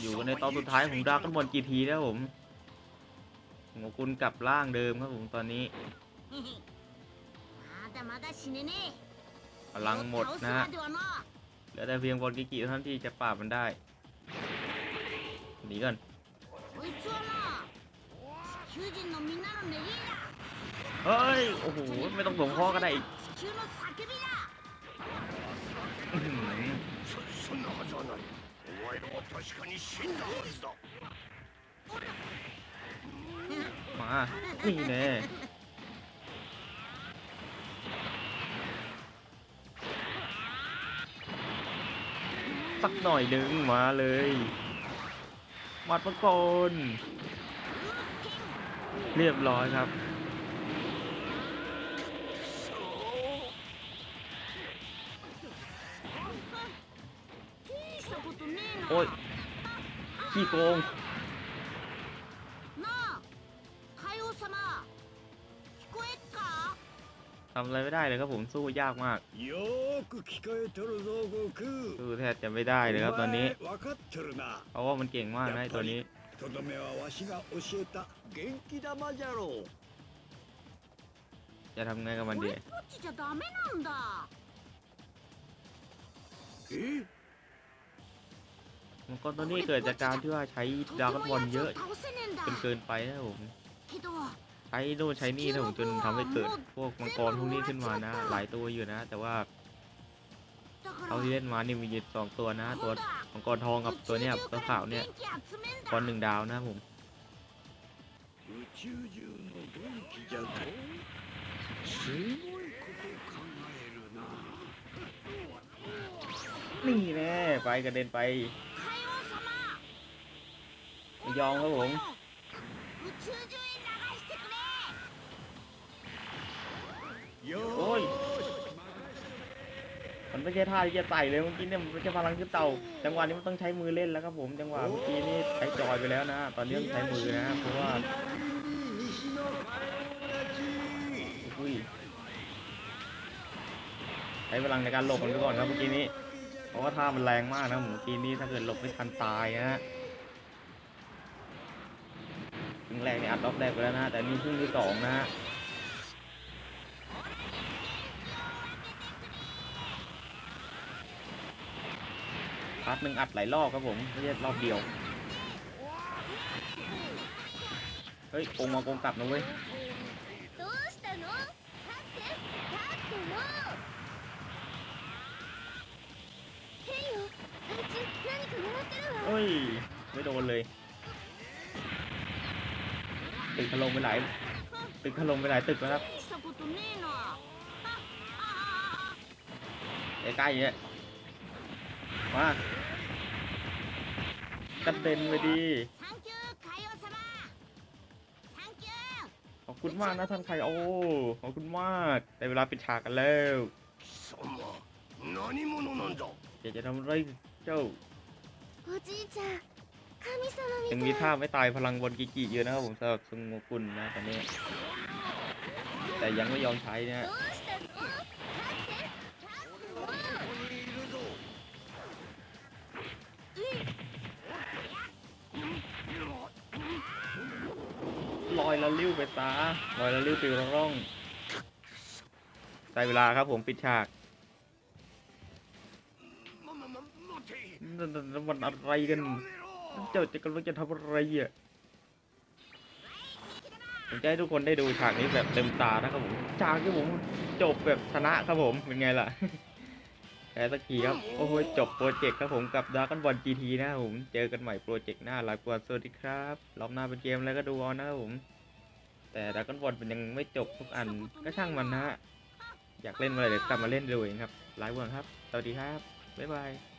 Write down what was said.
อยู่ในตอนสุดท้ายของดราก้อนบอลจีทีแล้วผมผมคุณกลับร่างเดิมครับผมตอนนี้พลังหมดนะฮเหลือแต่เพียงบอลกิกีเท่านั้นที่จะปราบมันได้หนีก่อนเฮ้ย โอ้โห ไม่ต้องหลงพ่อก็ได้อีก 地球の叫びだ อื้อหือ そそんなはずはないお前らは確かに死んだはずだ มา นี่แน่สักหน่อยหนึ่งมาเลยมัดมังกรเรียบร้อยครับ โอ้ยขี้โกงทำอะไรไม่ได้เลยครับผมสู้ยากมากสู้แทบจะไม่ได้เลยครับตอนนี้เพราะว่ามันเก่งมากนะตัวนี้จะทำไงกับมันดี มังกรตัวนี้เกิดจากการที่ว่าใช้ดราก้อนบอลเยอะจนเกินไปนะผมใช้โน่นใช้นี่นะผมจนทำให้เกิดพวกมังกรพวกนี้ขึ้นมานะหลายตัวอยู่นะ แต่ว่าเอาที่เล่นมานี่มีสองตัวนะ ตัวมังกรทองกับตัวเนี้ยตัวขาวเนี่ยกนหนึ่งดาวนะผมนี่แน่ไปกระเด็นไป ระยองครับผมโอ้ยมันไม่ใช่ท่าที่จะใส่เลยเมื่อกี้เนี่ยมันไม่ใพลังขึ้นเต่าจังหวะนี้มันต้องใช้มือเล่นแล้วครับผมจังหวะเมื่อกี้นี่ใช้จอยไปแล้วนะ ตอนนี้ต้องใช้มือนะเพราะว่าใช้พลังในการหลบมันไปก่อนครับเมื่อกี้นี้เพราะว่าท่ามันแรงมากนะเมื่อกี้นี้ถ้าเกิดหลบไม่ทันตายนะฮะ ครึ่งแรกนี่อัดรอบแรกไปแล้วนะ แต่นี่ครึ่งที่สองนะพาร์ทหนึ่งอัดหลายรอบครับผมไม่ใช่รอบเดียว เฮ้ยองมาโกงกลับนะเว้ยเฮ้ย ไม่โดนเลย ตึกถล่มไปหลายตึกถล่มไปหลายตึกแล้วครับใกล้ๆเยอยมากระเด็นไปดีขอบคุณมากนะท่านไคโอขอบคุณมากแต่เวลาปิดฉากกันแล้วเดี๋ยวจะทำอะไรเจ้าโอจีจัง ยังมีท่าไม่ตายพลังบนกิกิเยอะนะครับผมสำหรับซุงโงกุลนะตอนนี้ แต่ยังไม่ยอมใช้นะลอยละลิ้วไปตาลอยละลิ้วปิวร่องใช้เวลาครับผมปิดฉากมันอะไรกัน เจ้าจะกำลังจะทำอะไรอะผมจะให้ทุกคนได้ดูฉากนี้แบบเต็มตานะครับผมฉากที่ผมจบแบบชนะครับผมเป็นไงล่ะแพ้สักทีครับโอ้โหจบโปรเจกต์ครับผมกับด r a ก้อนบอล GT นะครับผมเจอกันใหม่โปรเจกต์หน้าลาก่อนสวัสดีครับรอบหน้าเป็นเกมอะไรก็ดูเอานะครับผม แต่ด r a ก้อนบอลมันยังไม่จบทุกอันก็ช่างมันนะฮะอยากเล่นเมื่อไหร่เดี๋ยวกลับมาเล่นดูเองครับไลฟ์วันครับสวัสดีครับบ๊ายบาย